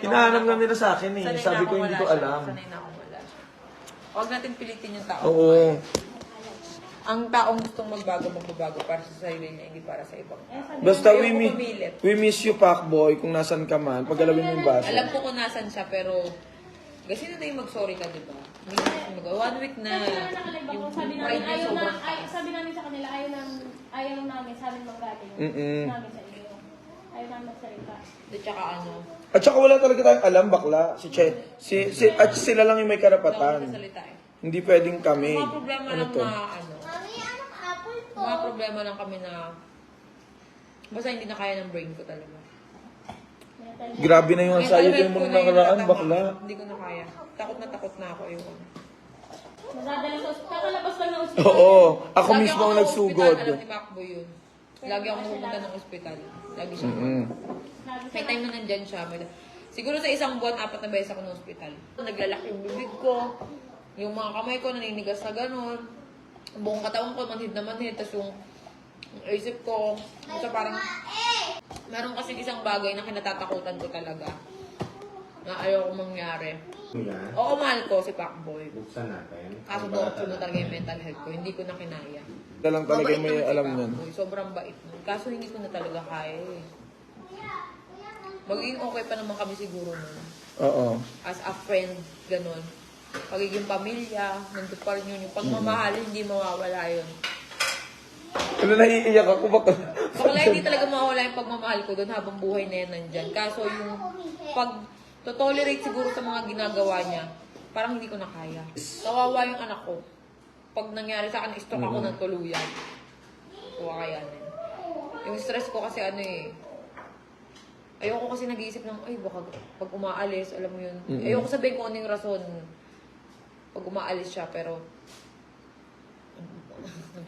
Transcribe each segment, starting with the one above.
Hinahanap lang nila sa akin eh. Sanay na Sabi ko akong hindi wala ko siya. alam. Sanay na akong wala siya. Huwag natin pilitin yung tao. Oo. Ang taong gustong magbago, magbabago para sa sarili niya, hindi para sa ibang tao. Basta we, mi- pumilit. we miss you, Pacboy, kung nasan ka man. Paggalawin mo yung baso. Alam ko kung nasan siya, pero kasi na tayo mag-sorry ka, di ba? Hindi na tayo mag- One week na ako, yung sabi namin, ayaw na, ay, sabi namin sa kanila, ayaw namin, ayaw namin sa amin magaling. Mm-mm. Namin sa. Ayaw namin magsalita. At saka ano, At saka wala talaga tayong alam, bakla. Si Che. Si, si, at sila lang yung may karapatan. eh. Hindi pwedeng kami. Mga problema Ano lang to? na ano, mga problema lang kami na basta hindi na kaya ng brain ko talaga. Grabe na yung anxiety mo ko nung nakaraan, bakla. Hindi ko na kaya. Takot na takot na ako yung Nadadala sa ospital. Kakalabas lang ng ospital. Oo. Ako Lagi mismo ang sa nagsugod. ospital, Alam ni Macbo yun. Lagi ako pumunta ng ospital. Lagi siya. Mm. Lagi May time na nandyan siya. May, siguro sa isang buwan, apat na beses ako ng ospital. Naglalaki yung bibig ko. Yung mga kamay ko naninigas na gano'n. Buong katawan ko manhid na manhid. Tapos yung, yung isip ko, so parang, meron kasi isang bagay na kinatatakutan ko talaga. Na ayaw ko mangyari. Yan. Oo, mahal ko si Pacboy. Buksan natin. Kaso doon ko na talaga yung mental health ko. Hindi ko na kinaya. Sila lang talaga yung may Mabait naman si alam yan. Pacboy. Sobrang bait nun. Kaso hindi ko na talaga kaya eh. Magiging okay pa naman kami siguro nun. Oo. As a friend, ganun. Pagiging pamilya, nandun pa rin yun. Yung pagmamahal, hindi mawawala yun. Ano naiiyak ako, bakla. Bakla hindi talaga mawawala yung pagmamahal ko doon habang buhay na yan nandyan. Kaso yung pag to-tolerate siguro sa mga ginagawa niya, parang hindi ko na kaya. Kawawa yung anak ko. Pag nangyari sa akin, stroke ako ng tuluyan. Kuha kaya Yung stress ko kasi ano eh, ayoko kasi nag-iisip ng, ay baka pag umaalis, alam mo yun. Mm-mm. Ayoko sabihin kung ano yung rason pag umaalis siya, pero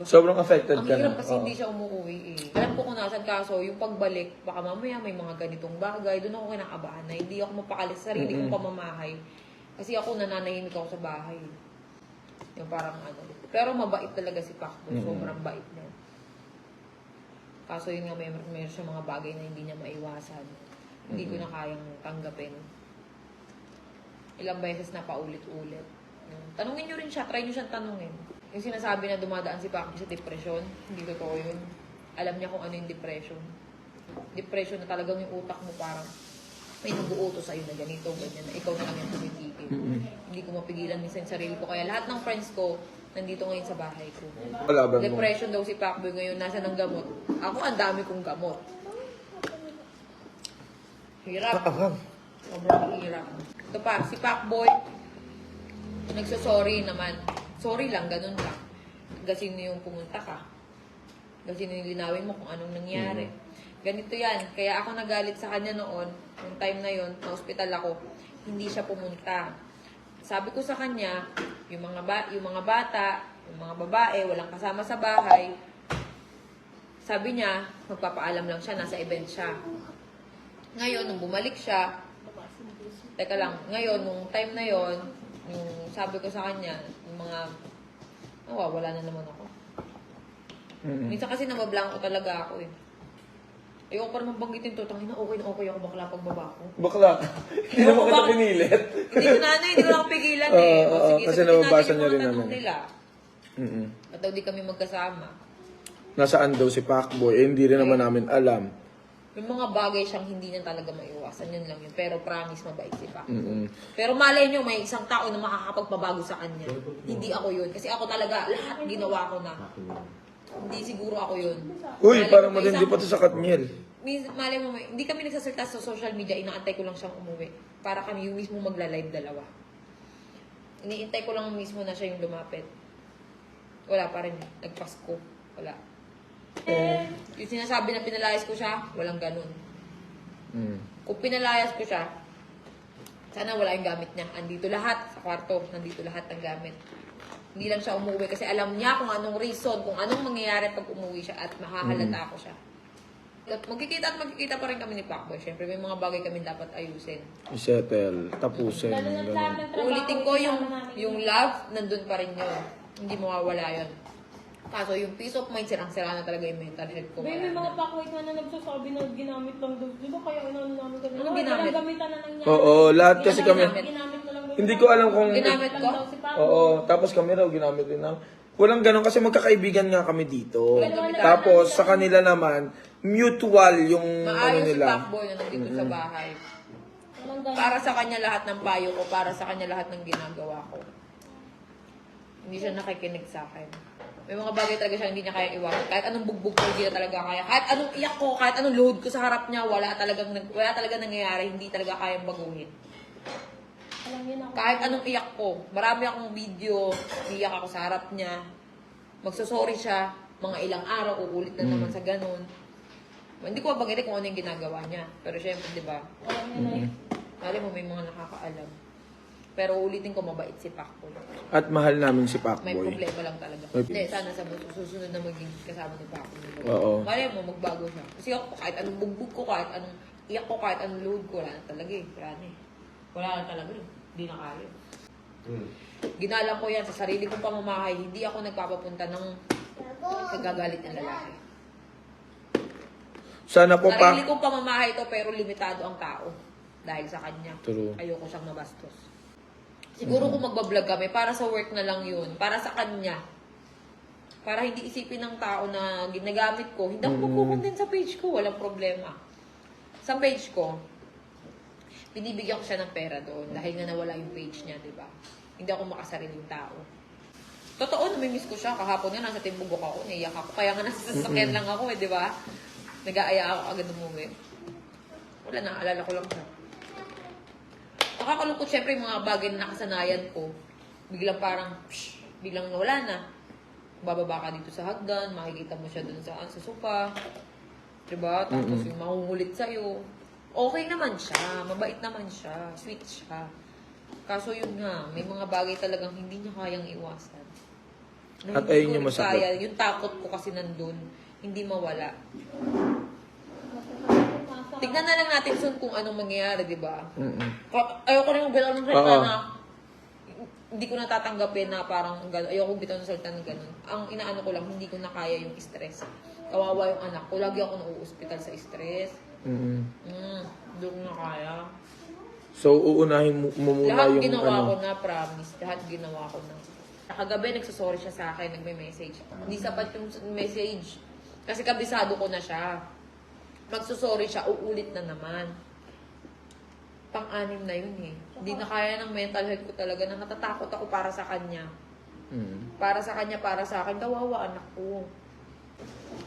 Sobrang affected ang ka na. hirap kasi Oo. hindi siya umuwi eh. Alam ko kung nasan kaso, yung pagbalik, baka mamaya may mga ganitong bagay, doon ako kinakabahan na hindi ako mapakalis sa sarili kong pamamahay. Kasi ako nananahimik ako sa bahay. Yung parang ano. Pero mabait talaga si Pacboy. Sobrang bait niya. Kaso yun nga, may, may siya mga bagay na hindi niya maiwasan. Hindi ko na kayang tanggapin. Ilang beses na paulit-ulit. Yun. Tanungin nyo rin siya, try nyo siyang tanungin. Yung sinasabi na dumadaan si Pacboy sa depression, hindi totoo yun. Alam niya kung ano yung depression. Depression na talagang yung utak mo parang may nag-uuto sa'yo na ganito, ganyan, na ikaw na lang yung tumitigil. Hindi ko mapigilan minsan yung sarili ko. Kaya lahat ng friends ko, nandito ngayon sa bahay ko. Kalaban mo. Depression daw si Pacboy ngayon, nasa ng gamot. Ako, ang dami kong gamot. Hirap. Sobrang hirap. Ito pa, si Pacboy, nagsasorry naman. Sorry lang, ganun lang. Kasi yung pumunta ka. Kasi yung linawin mo kung anong nangyari. Ganito yan. Kaya ako nagalit sa kanya noon, yung time na yon na hospital ako, hindi siya pumunta. Sabi ko sa kanya, yung mga ba, yung mga bata, yung mga babae, walang kasama sa bahay. Sabi niya, magpapaalam lang siya, nasa event siya. Ngayon, nung bumalik siya, teka lang, ngayon, nung time na yon yung sabi ko sa kanya, mga, oh, wala na naman ako. Mm-mm. Minsan kasi nabablanko talaga ako eh. Ayoko pa naman banggitin to, tangina okay na okay ako bakla pagbaba ko. Bakla. Hindi naman kita pinilit. hindi ko na ano, hindi ko ako pigilan eh. Oo, oo, sige, kasi sagutin nababasa natin yung niya mga rin tanong naman. Nila. Mm-mm. At daw di kami magkasama. Nasaan daw si Pacboy? Eh, hindi rin naman namin alam. May mga bagay siyang hindi niya talaga maiwasan. Yun lang yun. Pero promise, mabait si Pac. Mm-mm. Pero malay nyo, may isang tao na makakapagpabago sa kanya. Hindi ako yun. Kasi ako talaga, lahat ginawa ko na. Hindi siguro ako yun. Uy, Malay parang mo, may matindi isang- pa to sa Katniel. Mis- malay mo, may- hindi kami nagsasalita sa social media, inaantay ko lang siyang umuwi. Para kami yung mismo magla-live dalawa. Iniintay ko lang mismo na siya yung lumapit. Wala pa rin. Nagpasko. Wala. Yung sinasabi na pinalayas ko siya, walang ganun. Mm. Kung pinalayas ko siya, sana wala yung gamit niya. Andito lahat sa kwarto. Nandito lahat ng gamit. Hindi lang siya umuwi kasi alam niya kung anong reason, kung anong mangyayari pag umuwi siya at mahahalata ako siya. At magkikita at magkikita pa rin kami ni Pacboy. Siyempre, may mga bagay kami dapat ayusin. I-settle. Tapusin. Lalo na trabaho, Ulitin ko yung, yung love, nandun pa rin yun. Hindi mawawala yun. Kaso yung peace of mind, sirang-sira na talaga yung mental health ko. May, Wala may mga na. pakwait na na nagsasabi na ginamit lang daw. Di ba kaya inano namin kami? Anong ginamit? Gamitan na nangyari. Oo, lahat kasi kami. Ginamit na lang daw. Hindi ko alam kung... Ginamit ko? Oo, tapos kami raw ginamit din namin. Walang ganun kasi magkakaibigan nga kami dito. Tapos sa kanila naman, mutual yung ano Maayos si nila. Pacboy na nandito sa bahay. Walang ganun. Para sa kanya lahat ng payo ko, para sa kanya lahat ng ginagawa ko. Hindi siya nakikinig sa akin. May mga bagay talaga siya hindi niya kaya iwasan. Kahit anong bugbog ko, hindi niya talaga kaya. Kahit anong iyak ko, kahit anong load ko sa harap niya, wala talagang, nag- wala talaga nangyayari. Hindi talaga kayang baguhin. Alam na ako. Kahit anong iyak ko, marami akong video, iyak ako sa harap niya. Magsasorry siya, mga ilang araw, uulit na naman sa ganun. Hindi ko mabanggitin kung ano yung ginagawa niya. Pero syempre, di ba, Alam niya na eh. Alam mo, may mga nakakaalam. Pero ulitin ko, mabait si Pacboy. At mahal namin si May Pacboy. problema lang talaga. May- Hindi, sana sa susunod na maging kasama ni Pacboy. Oo. Malay mo, magbago siya. Kasi ako, kahit anong bugbog ko, kahit anong iyak ko, kahit anong load ko, wala na talaga eh. Wala na eh. Wala na talaga eh. Hindi na kaya. Ginalang ko yan sa sarili kong pamamahay. Hindi ako nagpapapunta ng kagagalit ng lalaki. Sana po pa... Sarili kong pamamahay ito pero limitado ang tao. Dahil sa kanya. True. Ayoko siyang mabastos. Siguro kung magbablog kami, para sa work na lang yun. Para sa kanya. Para hindi isipin ng tao na ginagamit ko. Hindi ako magkukontent sa page ko. Walang problema. Sa page ko, binibigyan ko siya ng pera doon dahil nga nawala yung page niya, di ba? Hindi ako makasariling tao. Totoo, namimiss ko siya. Kahapon nga, nasa timbugok ako, naiyak ako. Kaya nga nasa sasakyan lang ako, eh, di ba? Nag-aaya ako agad umuwi. Wala na, alala ko lang siya. Nakakalungkot syempre yung mga bagay na nakasanayan ko. Biglang parang, psh, biglang nawala na. Bababa ka dito sa hagdan, makikita mo siya dun sa, sa sofa. Diba? Tapos yung mangungulit sa'yo. Okay naman siya, mabait naman siya, sweet siya. Kaso yun nga, may mga bagay talagang hindi niya kayang iwasan. Na At ayun yung masakit. Kaya, yung takot ko kasi nandun, hindi mawala. Tignan na lang natin soon kung anong mangyayari, di ba? Mm-mm. Ayoko rin mag-bitaw ng salita Oo. na hindi ko natatanggapin na parang gano'n. Ayoko bitaw ng salita ng gano'n. Ang inaano ko lang, hindi ko na kaya yung stress. Kawawa yung anak ko. Lagi ako nauuspital sa stress. Mm-mm. Mm, hindi ko na kaya. So, uunahin mo, mo muna Lahat yung ginawa ano. ko na, promise. Lahat ginawa ko na. Kagabi, nagsasorry siya sa akin, nagme-message. Hindi sapat yung message. Kasi kabisado ko na siya. Magsusorry siya, uulit na naman. Pang-anim na yun eh. Hindi na kaya ng mental health ko talaga na natatakot ako para sa kanya. Mm. Para sa kanya, para sa akin. Kawawa anak ko.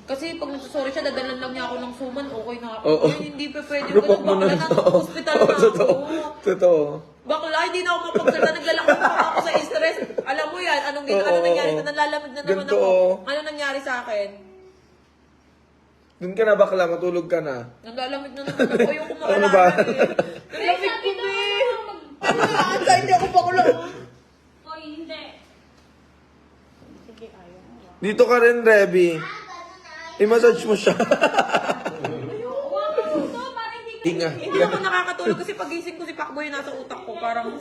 Kasi pag nagsusorry siya, dadalan lang niya ako ng suman, okay na ako. Oo. Ay, hindi pa pwede. Lupok mo na bakla na, hospital na ako. Totoo. Totoo. Bakla, hindi na ako mapagsalita. Naglalakad pa ako sa stress. Alam mo yan, anong, gin- Oo, ano nangyari oo. na nalalamig na naman Ganito, ako. oo. Ano nangyari sa akin? Dun ka na bakla, matulog ka na. Nalalamig na naman ako. Ayoko Ano maalala ba? eh. Nalamig ko eh. Ano hindi ako bakla. Oy, hindi. Sige, ayaw mo. Dito ka rin, Reby. I-massage mo siya. Huwag mo ito, para hindi ka... Tinga. Hindi ako nakakatulog kasi pagising ko si Pacboy nasa utak ko. Parang,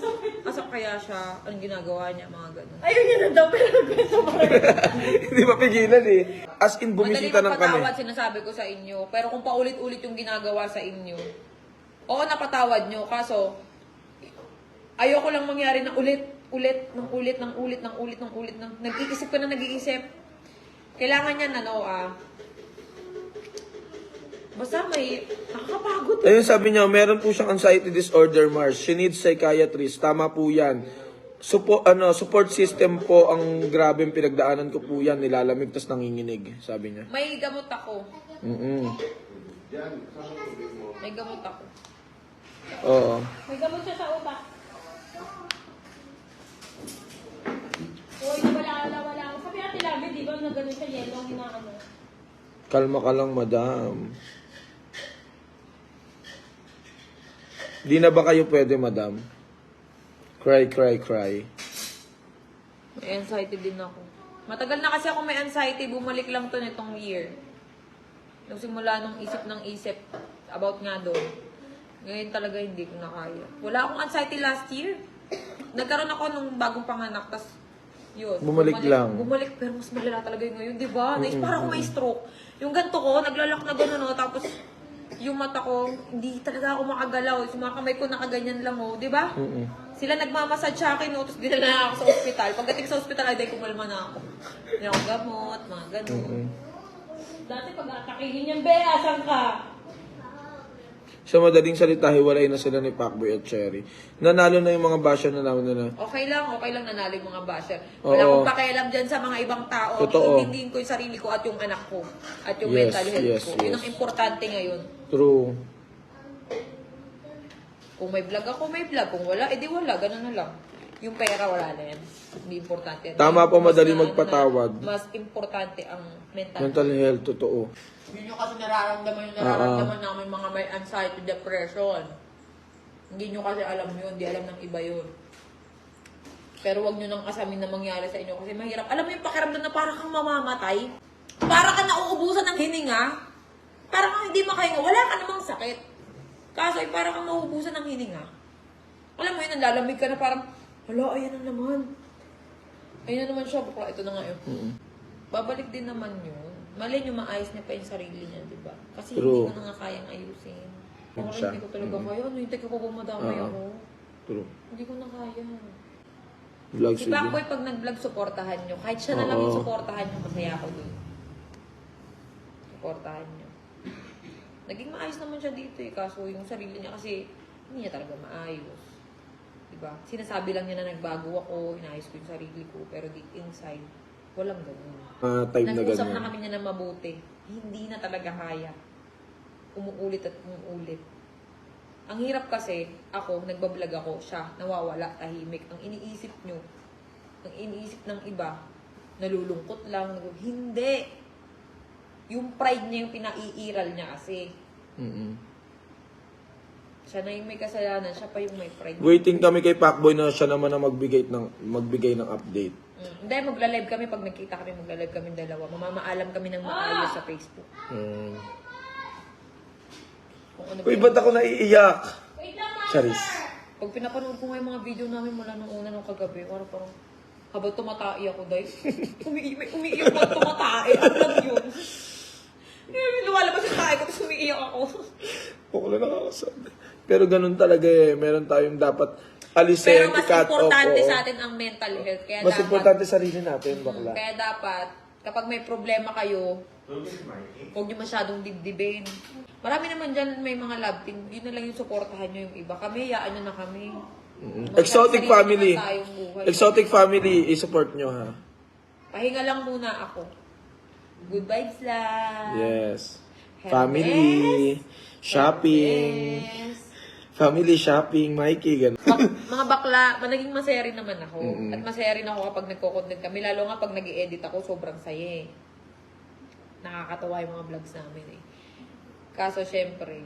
asa kaya siya? Anong ginagawa niya? Mga ganun. Ayaw niya na daw, pero kwento pa rin. Hindi mapigilan eh. As in, Madali bumisita ng kami. magpatawad, sinasabi ko sa inyo. Pero kung paulit-ulit yung ginagawa sa inyo, oo, napatawad nyo. Kaso, ayoko lang mangyari na ulit, ulit, ng ulit, ng ulit, ng ulit, ng ulit, ng nag-iisip ka na nag-iisip. Kailangan yan, ano, ah, basta may, nakakapagod. Ayun sabi niya, meron po siyang anxiety disorder, Mars. She needs psychiatrist. Tama po yan. Support, ano, support system po ang grabeng pinagdaanan ko po yan. Nilalamig tas nanginginig, sabi niya. May gamot ako. Mm May gamot ako. Oo. May gamot siya sa utak. Uy, nawala, nawala. Sabi ate Labi, di ba, na gano'n siya yellow, hinaano. Kalma ka lang, madam. Di na ba kayo pwede, madam? Cry, cry, cry. May anxiety din ako. Matagal na kasi ako may anxiety. Bumalik lang to nitong year. Nung simula nung isip ng isip about nga doon. Ngayon talaga hindi ko na kaya. Wala akong anxiety last year. Nagkaroon ako nung bagong panganak. tas Yun. Bumalik lang. Bumalik, pero mas malala talaga yun ngayon, di ba? Nais para akong may stroke. Yung ganito ko, naglalak na gano'n, no? tapos yung mata ko, hindi talaga ako makagalaw. Yung mga kamay ko nakaganyan lang, oh, di ba? Mm-mm. Sila nagmamasad sa akin, no? tapos dinala na ako sa ospital. Pagdating sa ospital, ay dahil kumalma na ako. Hindi ako gamot, mga gano'n. Mm. Dati pag atakihin yan, be, asan ka? Sa madaling salita, hiwalay na sila ni Pacboy at Cherry. Nanalo na yung mga basher na naman na. Okay lang, okay lang nanalo yung mga basher. Wala Oo. akong pakialam dyan sa mga ibang tao. Totoo. Iintindihin ko yung sarili ko at yung anak ko. At yung Yes, mental health yes, ko. yes. Yun ang importante ngayon. True. Kung may vlog ako, may vlog. Kung wala, edi wala. Ganun na lang. Yung pera, wala na yan. Hindi importante. yan. Tama po, Mas madali na- magpatawad. na- Mas importante ang mental, Mental health, totoo. Yun yung kasi nararamdaman yung nararamdaman namin mga may anxiety, depression. Hindi nyo kasi alam yun, hindi alam ng iba yun. Pero wag nyo nang kasamin na mangyari sa inyo kasi mahirap. Alam mo yung pakiramdam na parang kang mamamatay? Para ka nauubusan ng hininga? Parang kang hindi makahinga. Wala ka namang sakit. Kaso ay parang kang mauubusan ng hininga. Alam mo yun, nalalamig ka na parang, hala, ayan na naman. Ayan na naman siya. Bakla, ito na nga yun. Mm-mm. Babalik din naman yun. Mali nyo maayos niya pa yung sarili niya, di ba? Kasi True. hindi ko na nga kayang ayusin. Ako siya. hindi ko talaga kaya. Ano yung teka ko ba madamay Oo. ako? True. Hindi ko na kaya. Vlog Si. Pacboy, pag nag-vlog, supportahan nyo. Kahit siya na lang yung supportahan nyo, masaya ako dun. Supportahan nyo. Naging maayos naman siya dito eh. Kaso yung sarili niya kasi, hindi niya talaga maayos. Diba? Sinasabi lang niya na nagbago ako, inayos ko yung sarili ko, pero deep inside, walang ganun. Ah, type na Nag-usap na kami niya na mabuti. Hindi na talaga kaya. Umuulit at umuulit. Ang hirap kasi, ako, nagbablog ako, siya, nawawala, tahimik. Ang iniisip nyo, ang iniisip ng iba, nalulungkot lang. nagu- Hindi! Yung pride niya yung pinaiiral niya kasi. Mm-mm. Siya na yung may kasalanan, siya pa yung may pride. Waiting kami kay Pacboy na siya naman ang magbigay ng magbigay ng update. Mm. Hindi, magla-live kami. Pag nagkita kami, magla-live kami dalawa. Mamamaalam kami ng maayos sa Facebook. Mm. Kung ano Uy, ba't ako naiiyak? Lang. Charis. Pag pinapanood ko nga yung mga video namin mula nung una nung kagabi, parang parang habang tumatai ako, dahil umi may umiiyak ako tumatai. Ano lang yun? Lumalabas yung tae ko, tapos umiiyak ako. Ako na nakakasabi. Pero ganun talaga eh. Meron tayong dapat alisin, Pero mas i-cut off. importante oo. sa atin ang mental health. Kaya Mas dapat, importante sarili natin, bakla. Kaya dapat, kapag may problema kayo, huwag nyo masyadong dibdibin. Marami naman dyan may mga love team. Yun na lang yung supportahan nyo yung iba. Kami, hayaan nyo na kami. Mga Exotic family. tayong buhay. Exotic family, i-support nyo ha. Pahinga lang muna ako. Good vibes lang. Yes. Family, shopping, Yes. Family shopping, Mikey, ganun. Bak- mga bakla, naging masaya rin naman ako. Mm-mm. At masaya rin ako kapag nagko-content kami. Lalo nga pag nag edit ako, sobrang saya eh. Nakakatawa yung mga vlogs namin eh. Kaso syempre,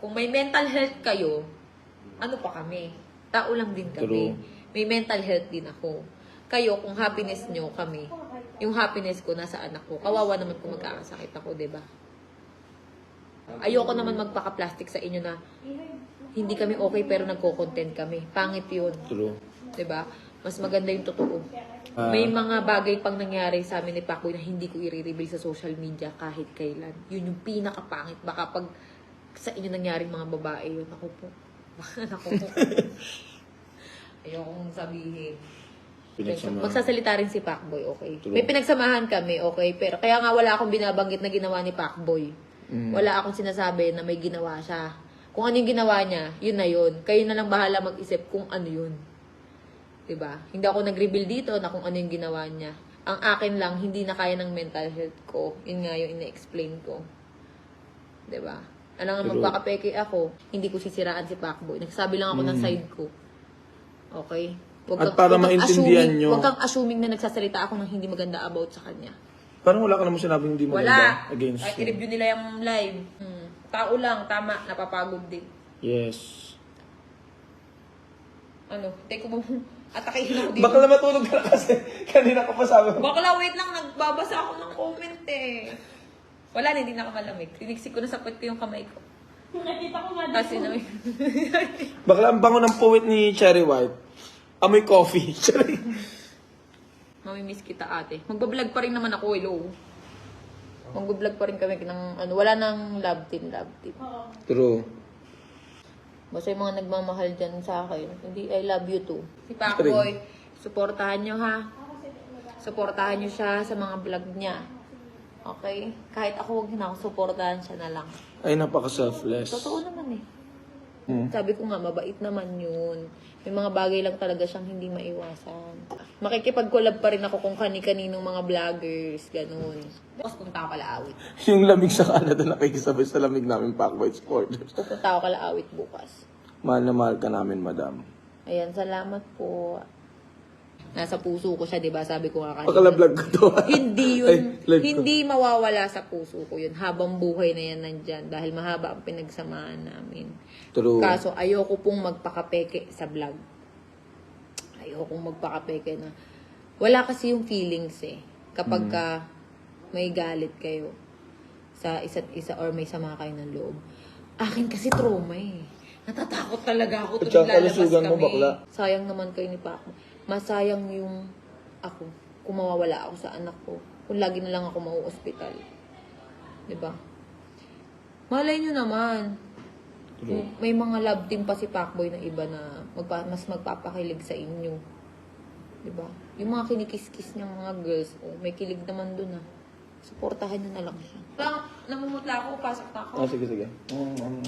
kung may mental health kayo, ano pa kami? Tao lang din kami. True. May mental health din ako. Kayo, kung happiness nyo kami, yung happiness ko nasa anak ko, kawawa naman kung magkakasakit ako, 'di ba? Ayoko naman magpaka-plastic sa inyo na hindi kami okay pero nagko-content kami. Pangit 'yun, True. 'di ba? Mas maganda yung totoo. Ah. May mga bagay pang nangyari sa amin ni Pacboy na hindi ko i-reveal sa social media kahit kailan. Yun yung pinakapangit. Baka pag sa inyo nangyaring mga babae yun, ako po. ako po. Ayokong sabihin. Pinagsamahan. Magsasalita rin si Pacboy, okay? True. May pinagsamahan kami, okay? Pero kaya nga wala akong binabanggit na ginawa ni Pacboy. Mm. Wala akong sinasabi na may ginawa siya. Kung ano yung ginawa niya, yun na yun. Kayo na lang bahala mag-isip kung ano yun. 'Di ba? Hindi ako nag-reveal dito na kung ano yung ginawa niya. Ang akin lang, hindi na kaya ng mental health ko. Yun nga yung ina-explain ko. 'Di ba? Alam nga magpakapeke ako, hindi ko sisiraan si Pacboy. Nagsabi lang ako ng side ko. Okay? Huwag Mm. At para huwag maintindihan assuming, nyo- Huwag kang assuming na nagsasalita ako ng hindi maganda about sa kanya. Parang wala ka naman sinabing hindi maganda Wala. against Kahit him. i-review nila yung live. Hmm. Tao lang, tama, napapagod din. Yes. Ano, teko mo, atakihin ako dito. Bakla matulog ka na kasi. Kanina ka pa sabi mo. Bakla, wait lang, nagbabasa ako ng comment eh. Wala na, hindi na ako malamig. Tiniksik ko na sa puwet ko yung kamay ko. Nakita ko nga Kasi na Bakla ang bango ng poet ni Cherry White. Amoy coffee. Cherry. Mamimiss kita ate. Magbablog pa rin naman ako, hello. Magbablog pa rin kami ng ano, wala nang love team, love team. True. Basta yung mga nagmamahal dyan sa akin, hindi, I love you too. Si Pacboy, suportahan nyo ha. Suportahan nyo siya sa mga vlog niya. Okay? Kahit ako huwag na ako, suportahan siya na lang. Ay, napaka-selfless. Totoo naman eh. Hmm. Sabi ko nga, mabait naman yun. May mga bagay lang talaga siyang hindi maiwasan. Makikipag-collab pa rin ako kung kani-kaninong mga vloggers, ganun. Tapos punta ako kalaawit. Yung lamig sa Canada nakikisabay sa lamig namin Pacboy supporters. Pupunta ako kalaawit bukas. Mahal na mahal ka namin, madam. Ayan, salamat po. Nasa puso ko siya, di ba? Sabi ko nga kanina. Pakala-vlog ko to. hindi Ay, yun, live ko. hindi mawawala sa puso ko yun. Habang buhay na yan nandyan. Dahil mahaba ang pinagsamahan namin. True. Kaso ayoko pong magpakapeke sa vlog. Ayoko magpakapeke na. Wala kasi yung feelings eh. Kapag Hmm. ka may galit kayo sa isa't isa or may sama kayo ng loob. Akin kasi trauma eh. Natatakot talaga ako tuwing lalabas kalusugan mo, kami. bakla. Sayang naman kayo ni Paco. Masayang yung ako kung mawawala ako sa anak ko. Kung lagi na lang ako mauospital. 'Di ba? Malay nyo naman. True. May mga love team pa si Pacboy na iba na magpa, mas magpapakilig sa inyo. 'Di ba? Yung mga kinikis-kiss niyang mga girls, oh, may kilig naman dun ah. Suportahan niyo na lang siya. Lang, namumutla ako, pasok na ako. Ah, sige, sige. Mm, mm.